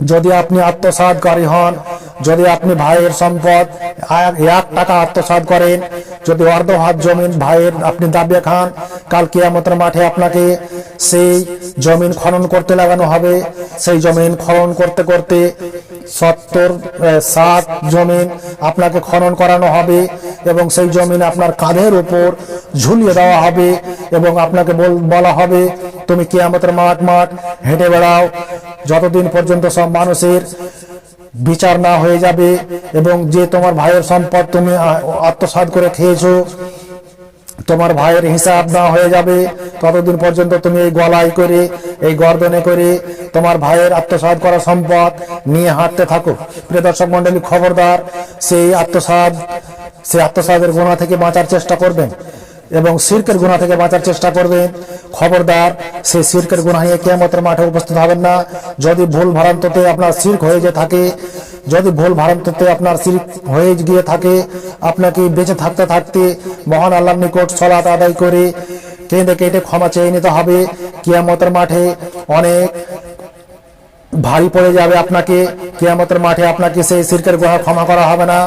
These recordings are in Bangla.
যদি আপনি আত্মসাৎকারী হন, যদি আপনি ভাইয়ের সম্পদ, এক টাকা আত্মসাৎ করেন, যদি অর্ধ হাত জমিন ভাইয়ের আপনি দাবিয়ে খান, কাল কিয়ামতের মাঠে আপনাকে সেই জমিন খনন করতে লাগানো হবে। সেই জমিন খনন করতে করতে সত্তর সাত জমিন আপনাকে খনন করানো হবে এবং সেই জমিন আপনার কাঁধের উপর ঝুলিয়ে দেওয়া হবে এবং আপনাকে বলা হবে তুমি কিয়ামতের মাঠ মাঠ হেঁটে বেড়াও। যতদিন পর্যন্ত সব মানুষের বিচার না হয়ে যাবে এবং যে তোমার ভাইয়ের সম্পদ তুমি আ- আত্মসাৎ করে খেয়েছো, তোমার ভাইয়ের হিসাব না হয়ে যাবে। ততদিন পর্যন্ত তুমি এই গলায় করে, এই গর্দনে করে তোমার ভাইয়ের আত্মসাৎ করা সম্পদ নিয়ে হাঁটতে থাকো। প্রিয় দর্শক মন্ডলী খবরদার, সেই আত্মসাৎ, সেই আত্মসাদের গোনা থেকে বাঁচার চেষ্টা করবেন। এবং সিরকের গুণা থেকে বাঁচার চেষ্টা করবেন। খবরদার, সেই সিরকের গুণা নিয়ে কেমতের মাঠে উপস্থিত হবেন না। যদি ভুল ভ্রান্ততে আপনার সির্ক হয়ে যে থাকে, যদি ভুল ভ্রান্ততে আপনার সির্ক হয়ে গিয়ে থাকে, আপনাকে বেঁচে থাকতে থাকতে মহান আল্লাহর নিকট সলাত আদায় করে কেঁদে কেটে ক্ষমা চেয়ে নিতে হবে। কিয়ামতের মাঠে অনেক ভারী পড়ে যাবে আপনাকে। কিয়ামতের মাঠে আপনাকে সেই সিরকের গুণা ক্ষমা করা হবে না।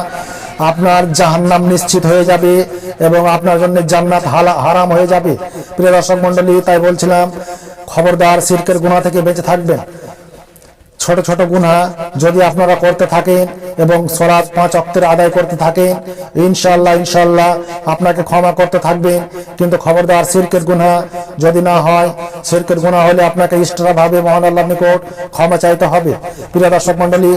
আপনার জাহান্নাম নিশ্চিত হয়ে যাবে এবং আপনার জন্য জান্নাত হারাম হয়ে যাবে। প্রিয় দর্শক মন্ডলী তাই বলছিলাম, খবরদার সিরকের গুণা থেকে বেঁচে থাকবেন। ছোট ছোট গুণা যদি আপনারা করতে থাকেন এবং সরাজ পাঁচ অক্তের আদায় করতে থাকেন ইনশাল্লাহ ইনশাল্লাহ আপনাকে ক্ষমা করতে থাকবেন। কিন্তু খবরদার সিরকের গুণা যদি না হয়, সিরকের গুণা হলে আপনাকে ইষ্টভাবে মহান আল্লাহ নিকট ক্ষমা চাইতে হবে। প্রিয় দর্শক মন্ডলী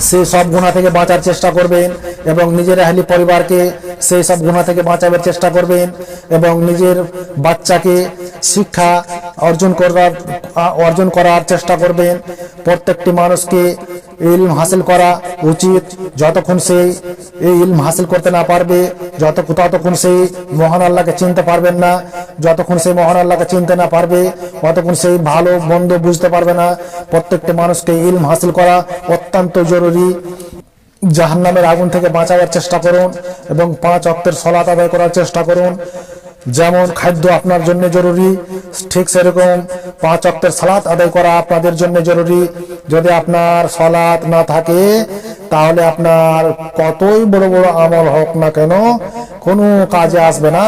সেই সব গুণা থেকে বাঁচার চেষ্টা করবেন এবং নিজের আহলি পরিবারকে সেই সব গুণা থেকে বাঁচাবার চেষ্টা করবেন এবং নিজের বাচ্চাকে শিক্ষা অর্জন করার অর্জন করার চেষ্টা করবেন। প্রত্যেকটি মানুষকে ইলম হাসিল করা উচিত। যতক্ষণ সেই এই ইলম হাসিল করতে না পারবে, যত, ততক্ষণ সেই মহান আল্লাহকে চিনতে পারবেন না। যতক্ষণ সেই মহান আল্লাহকে চিনতে না পারবে, ততক্ষণ সেই ভালো, মন্দ বুঝতে পারবে না। প্রত্যেকটি মানুষকে ইলম হাসিল করা অত্যন্ত জরুরি। জাহান্নামের আগুন থেকে বাঁচাবার চেষ্টা করুন এবং পাঁচ অক্তের সলাত আদায় করার চেষ্টা করুন। যেমন খাদ্য আপনার জন্য জরুরি, ঠিক সেরকম পাঁচ অক্তের সালাত আদায় করা আপনাদের জন্য জরুরি। যদি আপনার সলাৎ না থাকে, তাহলে আপনার কতই বড় বড় আমল হোক না কেন, কোনো কাজে আসবে না।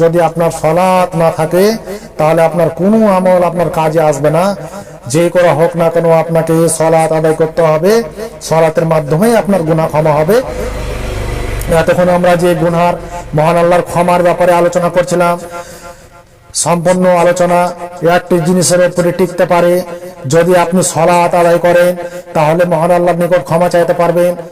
যদি আপনার সলাৎ না থাকে, তাহলে আপনার কোনো আমল আপনার কাজে আসবে না। যে করা হোক না কেন আপনাকে সলাৎ আদায় করতে হবে। সলাতের মাধ্যমে আপনার গুনাহ ক্ষমা হবে। এতক্ষণ আমরা যে গুনহার মহান আল্লাহর ক্ষমার ব্যাপারে আলোচনা করছিলাম। সম্পন্ন আলোচনা একটি জিনিসের উপরে টিকতে পারে। যদি আপনি সলাৎ আদায় করেন, তাহলে মহান আল্লাহর নিকট ক্ষমা চাইতে পারবেন।